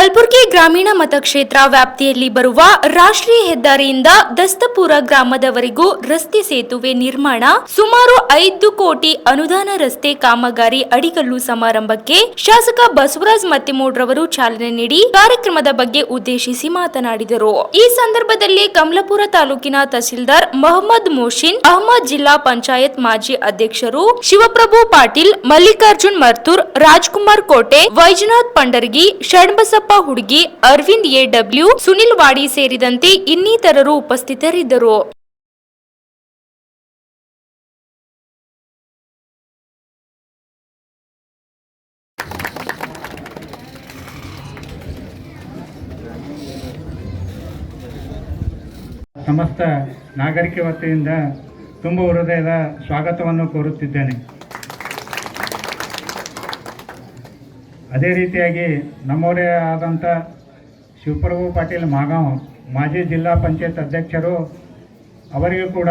ಕಲಬುರಗಿ ಗ್ರಾಮೀಣ ಮತಕ್ಷೇತ್ರ ವ್ಯಾಪ್ತಿಯಲ್ಲಿ ಬರುವ ರಾಷ್ಟ್ರೀಯ ಹೆದ್ದಾರಿಯಿಂದ ದಸ್ತಪುರ ಗ್ರಾಮದವರೆಗೂ ರಸ್ತೆ ಸೇತುವೆ ನಿರ್ಮಾಣ, ಸುಮಾರು ಐದು ಕೋಟಿ ಅನುದಾನ ರಸ್ತೆ ಕಾಮಗಾರಿ ಅಡಿಗಲ್ಲು ಸಮಾರಂಭಕ್ಕೆ ಶಾಸಕ ಬಸವರಾಜ್ ಮತ್ತಿಮೂಡ್ರವರು ಚಾಲನೆ ನೀಡಿ ಕಾರ್ಯಕ್ರಮದ ಬಗ್ಗೆ ಉದ್ದೇಶಿಸಿ ಮಾತನಾಡಿದರು. ಈ ಸಂದರ್ಭದಲ್ಲಿ ಕಮಲಪುರ ತಾಲೂಕಿನ ತಹಸೀಲ್ದಾರ್ ಮೊಹಮ್ಮದ್ ಮೋಶಿನ್ ಅಹಮದ್ ಜಿಲ್ಲಾ ಪಂಚಾಯತ್ ಮಾಜಿ ಅಧ್ಯಕ್ಷರು ಶಿವಪ್ರಭು ಪಾಟೀಲ್, ಮಲ್ಲಿಕಾರ್ಜುನ್ ಮರ್ತೂರ್, ರಾಜ್ಕುಮಾರ್ ಕೋಟೆ, ವೈಜನಾಥ್ ಪಂಡರ್ಗಿ, ಷಣ್ಬಸಪ್ಪ ಹುಡುಗಿ ಅರವಿಂದ್ ಎ ಡಬ್ಲ್ಯೂ, ಸುನಿಲ್ ವಾಡಿ ಸೇರಿದಂತೆ ಇನ್ನಿತರರು ಉಪಸ್ಥಿತರಿದ್ದರು. ಸಮಸ್ತ ನಾಗರಿಕ ವತಿಯಿಂದ ತುಂಬ ಹೃದಯದ ಸ್ವಾಗತವನ್ನು ಕೋರುತ್ತಿದ್ದೇನೆ. ಅದೇ ರೀತಿಯಾಗಿ ನಮ್ಮವರೇ ಆದಂಥ ಶಿವಪ್ರಭು ಪಾಟೀಲ್ ಮಾಗಾಂವ್, ಮಾಜಿ ಜಿಲ್ಲಾ ಪಂಚಾಯತ್ ಅಧ್ಯಕ್ಷರು, ಅವರಿಗೂ ಕೂಡ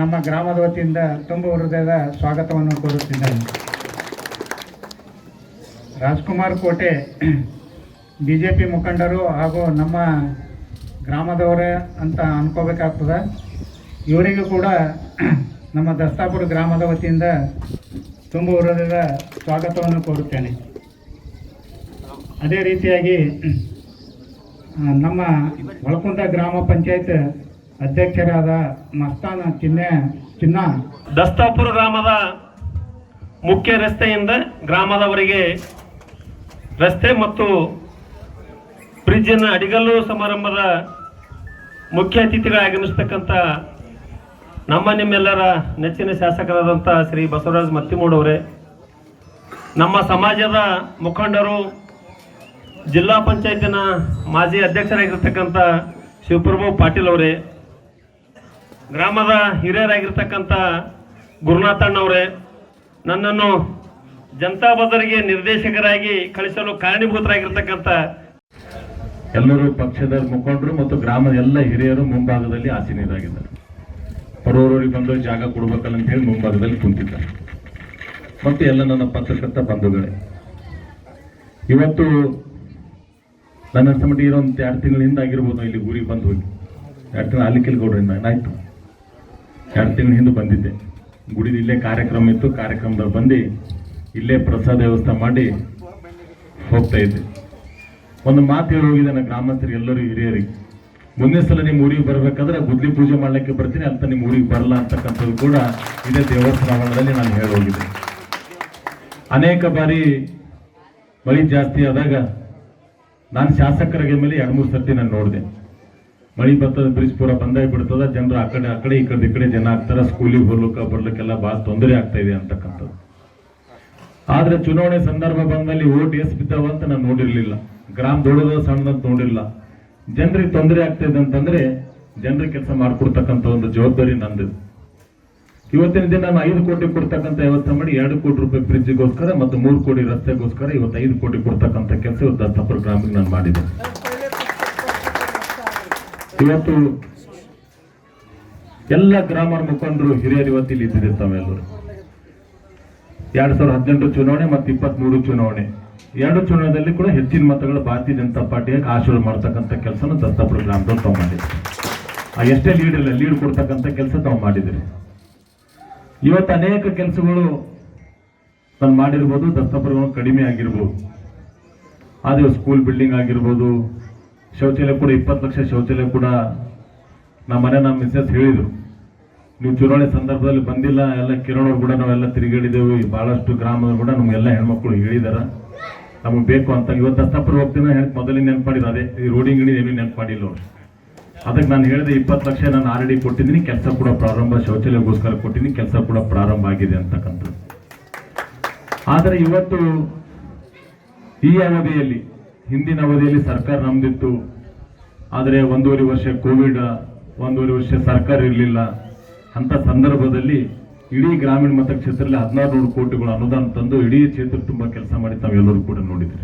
ನಮ್ಮ ಗ್ರಾಮದ ವತಿಯಿಂದ ತುಂಬ ಹೃದಯದ ಸ್ವಾಗತವನ್ನು ಕೋರುತ್ತಿದ್ದೇನೆ. ರಾಜ್ಕುಮಾರ್ ಕೋಟೆ ಬಿ ಜೆ ಪಿ ಮುಖಂಡರು ಹಾಗೂ ನಮ್ಮ ಗ್ರಾಮದವರೇ ಅಂತ ಅನ್ಕೋಬೇಕಾಗ್ತದೆ. ಇವರಿಗೂ ಕೂಡ ನಮ್ಮ ದಸ್ತಾಪುರ ಗ್ರಾಮದ ವತಿಯಿಂದ ತುಂಬ ಹೃದಯದ ಸ್ವಾಗತವನ್ನು ಕೋರುತ್ತೇನೆ. ಅದೇ ರೀತಿಯಾಗಿ ನಮ್ಮ ಒಳಕುಂದ ಗ್ರಾಮ ಪಂಚಾಯತ್ ಅಧ್ಯಕ್ಷರಾದ ಮಸ್ತಾನ ಚಿನ್ನ ಚಿನ್ನ. ದಸ್ತಾಪುರ ಗ್ರಾಮದ ಮುಖ್ಯ ರಸ್ತೆಯಿಂದ ಗ್ರಾಮದವರಿಗೆ ರಸ್ತೆ ಮತ್ತು ಬ್ರಿಡ್ಜಿನ ಅಡಿಗಲ್ಲು ಸಮಾರಂಭದ ಮುಖ್ಯ ಅತಿಥಿಗಳು ಆಗಮಿಸ್ತಕ್ಕಂಥ ನಮ್ಮ ನಿಮ್ಮೆಲ್ಲರ ನೆಚ್ಚಿನ ಶಾಸಕರಾದಂಥ ಶ್ರೀ ಬಸವರಾಜ್ ಮತ್ತಿಮೂಡವರೇ ನಮ್ಮ ಸಮಾಜದ ಮುಖಂಡರು ಜಿಲ್ಲಾ ಪಂಚಾಯತಿನ ಮಾಜಿ ಅಧ್ಯಕ್ಷರಾಗಿರ್ತಕ್ಕಂಥ ಶಿವಪ್ರಭು ಪಾಟೀಲ್ ಅವರೇ, ಗ್ರಾಮದ ಹಿರಿಯರಾಗಿರ್ತಕ್ಕಂಥ ಗುರುನಾಥಣ್ಣವರೇ ನನ್ನನ್ನು ಜನತಾ ಬದರಿಗೆ ನಿರ್ದೇಶಕರಾಗಿ ಕಳಿಸಲು ಕಾರಣೀಭೂತರಾಗಿರ್ತಕ್ಕಂಥ ಎಲ್ಲರೂ ಪಕ್ಷದ ಮುಖಂಡರು ಮತ್ತು ಗ್ರಾಮದ ಎಲ್ಲ ಹಿರಿಯರು ಮುಂಭಾಗದಲ್ಲಿ ಆಸೀನರಾಗಿದ್ದಾರೆ ಬರೋರವರಿಗೆ ಬಂದು ಜಾಗ ಕೊಡ್ಬೇಕಲ್ಲ ಅಂತ ಹೇಳಿ ಮುಂಭಾಗದಲ್ಲಿ ಕುಂತಿದ್ದಾರೆ. ಮತ್ತು ಎಲ್ಲ ನನ್ನ ಪತ್ರಕರ್ತ ಬಂಧುಗಳೇ, ಇವತ್ತು ನನ್ನ ಮಟ್ಟಿಗೆ ಇರೋ ಒಂದು ಎರಡು ತಿಂಗಳಿಂದ ಆಗಿರ್ಬೋದು ಇಲ್ಲಿ ಊರಿಗೆ ಬಂದು ಹೋಗಿ. ಎರಡು ತಿಂಗಳು ಅಲ್ಲಿಕೆಲ್ ಗೌಡ್ರಿಂದ ಏನಾಯ್ತು ಎರಡು ತಿಂಗಳ ಹಿಂದೆ ಬಂದಿದ್ದೆ. ಗುಡಿದ ಇಲ್ಲೇ ಕಾರ್ಯಕ್ರಮ ಇತ್ತು. ಕಾರ್ಯಕ್ರಮದಾಗ ಬಂದು ಇಲ್ಲೇ ಪ್ರಸಾದ ವ್ಯವಸ್ಥೆ ಮಾಡಿ ಹೋಗ್ತಾ ಇದ್ದೆ. ಒಂದು ಮಾತು ಹೇಳಿ ಹೋಗಿದೆ ನನ್ನ ಗ್ರಾಮಸ್ಥರಿಗೆ ಎಲ್ಲರೂ ಹಿರಿಯರಿಗೆ. ಮುಂದಿನ ಸಲ ನಿಮ್ಮ ಊರಿಗೆ ಬರಬೇಕಾದ್ರೆ ಗುದ್ಲಿ ಪೂಜೆ ಮಾಡಲಿಕ್ಕೆ ಬರ್ತೀನಿ ಅಂತ ನಿಮ್ಮ ಊರಿಗೆ ಬರಲ್ಲ ಅಂತಕ್ಕಂಥದ್ದು ಕೂಡ ಇದೇ ದೇವಸ್ಥಾನದಲ್ಲಿ ನಾನು ಹೇಳಿ ಹೋಗಿದ್ದೆ. ಅನೇಕ ಬಾರಿ ಮಳೆ ಜಾಸ್ತಿ ಆದಾಗ ನಾನು ಶಾಸಕರಿಗೆ ಮೇಲೆ ಎರಡು ಮೂರು ಸರ್ತಿ ನಾನು ನೋಡಿದೆ. ಮಳೆ ಬರ್ತದ ಬ್ರಿಜ್ ಪೂರ ಬಂದಾಗ ಬಿಡ್ತದ, ಜನರು ಆ ಕಡೆ ಆ ಕಡೆ, ಈ ಕಡೆ ಈ ಕಡೆ ಜನ ಆಗ್ತಾರೆ ಸ್ಕೂಲಿಗೆ ಹೋಗ್ಲಿಕ್ಕೆ, ಬರ್ಲಿಕ್ಕೆಲ್ಲ ಭಾಳ ತೊಂದರೆ ಆಗ್ತಾ ಇದೆ ಅಂತಕ್ಕಂಥದ್ದು. ಆದ್ರೆ ಚುನಾವಣೆ ಸಂದರ್ಭ ಬಂದಲ್ಲಿ ಓಟ್ ಎಸ್ ಬಿದ್ದಾವ ಅಂತ ನಾನು ನೋಡಿರಲಿಲ್ಲ. ಗ್ರಾಮ ದೊಡ್ಡದ ಸಣ್ಣದಂತ ನೋಡಿಲ್ಲ. ಜನರಿಗೆ ತೊಂದರೆ ಆಗ್ತಾ ಇದೆ ಅಂತಂದ್ರೆ ಜನರಿಗೆ ಕೆಲಸ ಮಾಡಿಕೊಡ್ತಕ್ಕಂಥ ಒಂದು ಜವಾಬ್ದಾರಿ ನಂದು ಇವತ್ತಿನ ದಿನ ನಾನು ಐದು ಕೋಟಿ ಕೊಡ್ತಕ್ಕಂಥ ವ್ಯವಸ್ಥೆ ಮಾಡಿ ಎರಡು ಕೋಟಿ ರೂಪಾಯಿ ಬ್ರಿಡ್ಜ್ಗೋಸ್ಕರ ಮತ್ತು ಮೂರು ಕೋಟಿ ರಸ್ತೆಗೋಸ್ಕರ ಇವತ್ತು ಐದು ಕೋಟಿ ಕೊಡ್ತಕ್ಕಂಥ ಕೆಲಸ ಇವತ್ತು ದತ್ತಾಪುರ ಗ್ರಾಮಕ್ಕೆ ನಾನು ಮಾಡಿದೆ. ಇವತ್ತು ಎಲ್ಲ ಗ್ರಾಮದ ಮುಖಂಡರು ಹಿರಿಯರು ಇವತ್ತು ಇಲ್ಲಿ ಇದ್ದಿದೆ ತಾವೆಲ್ಲರೂ. ಎರಡ್ ಸಾವಿರದ ಹದಿನೆಂಟು ಚುನಾವಣೆ ಮತ್ತು ಇಪ್ಪತ್ಮೂರು ಚುನಾವಣೆ. ಎರಡು ಚುನಾವಣೆಯಲ್ಲಿ ಕೂಡ ಹೆಚ್ಚಿನ ಮತಗಳು ಭಾರತೀಯ ಜನತಾ ಪಾರ್ಟಿಗೆ ಆಶೀರ್ವಾದ ಮಾಡ್ತಕ್ಕಂಥ ಕೆಲಸನ ದತ್ತಾಪುರ ಗ್ರಾಮದಲ್ಲಿ ತಾವು ಮಾಡಿದ್ರಿ. ಎಷ್ಟೇ ಲೀಡ್ ಇಲ್ಲ ಲೀಡ್ ಕೊಡ್ತಕ್ಕಂಥ ಕೆಲಸ ತಾವು ಮಾಡಿದ್ರಿ. ಇವತ್ತು ಅನೇಕ ಕೆಲಸಗಳು ನಾನು ಮಾಡಿರ್ಬೋದು ದತ್ತಾಪುರಗಳು ಕಡಿಮೆ ಆಗಿರ್ಬೋದು. ಆದರೆ ಸ್ಕೂಲ್ ಬಿಲ್ಡಿಂಗ್ ಆಗಿರ್ಬೋದು, ಶೌಚಾಲಯ ಕೂಡ ಇಪ್ಪತ್ತು ಲಕ್ಷ ಶೌಚಾಲಯ ಕೂಡ ನಮ್ಮ ಮನೆ ನಮ್ಮ ಮಿಸ್ಸಸ್ ಹೇಳಿದರು. ನೀವು ಚುನಾವಣೆ ಸಂದರ್ಭದಲ್ಲಿ ಬಂದಿಲ್ಲ, ಎಲ್ಲ ಕಿರಣವ್ರು ಕೂಡ ನಾವೆಲ್ಲ ತಿರುಗಾಡಿದೆವು ಈ ಬಹಳಷ್ಟು ಗ್ರಾಮದ ಕೂಡ ನಮಗೆಲ್ಲ ಹೆಣ್ಮಕ್ಳು ಹೇಳಿದಾರ. ನಮಗೆ ಬೇಕು ಅಂತ, ಇವತ್ತು ದಸ್ತಪ್ರ ಹೋಗ್ತೀನಿ ಹೇಳಿ ಮೊದಲೇ ನೆನ್ಪು ಮಾಡಿದ್ರು, ಅದೇ, ಈ ರೋಡಿಂಗ್ ಏನೂ ನೆನ್ಪು ಮಾಡಿಲ್ಲ ಅವ್ರು. ಅದಕ್ಕೆ ನಾನು ಹೇಳಿದೆ ಇಪ್ಪತ್ತು ಲಕ್ಷ ನಾನು ಆಲ್ರೆಡಿ ಕೊಟ್ಟಿದ್ದೀನಿ, ಕೆಲಸ ಕೂಡ ಪ್ರಾರಂಭ, ಶೌಚಾಲಯಕ್ಕೋಸ್ಕರ ಕೊಟ್ಟಿದ್ದೀನಿ, ಕೆಲಸ ಕೂಡ ಪ್ರಾರಂಭ ಆಗಿದೆ ಅಂತಕ್ಕಂಥದ್ದು. ಆದರೆ ಇವತ್ತು ಈ ಅವಧಿಯಲ್ಲಿ, ಹಿಂದಿನ ಅವಧಿಯಲ್ಲಿ ಸರ್ಕಾರ ನಮ್ದಿತ್ತು. ಆದರೆ ಒಂದೂವರೆ ವರ್ಷ ಕೋವಿಡ್, ಒಂದೂವರೆ ವರ್ಷ ಸರ್ಕಾರ ಇರಲಿಲ್ಲ. ಅಂತ ಸಂದರ್ಭದಲ್ಲಿ ಇಡೀ ಗ್ರಾಮೀಣ ಮತಕ್ಷೇತ್ರದಲ್ಲಿ ಹದಿನಾರು ನೂರು ಕೋಟಿಗಳು ಅನುದಾನ ತಂದು ಇಡೀ ಕ್ಷೇತ್ರ ತುಂಬಾ ಕೆಲಸ ಮಾಡಿ ತಾವೆಲ್ಲರೂ ಕೂಡ ನೋಡಿದ್ರಿ.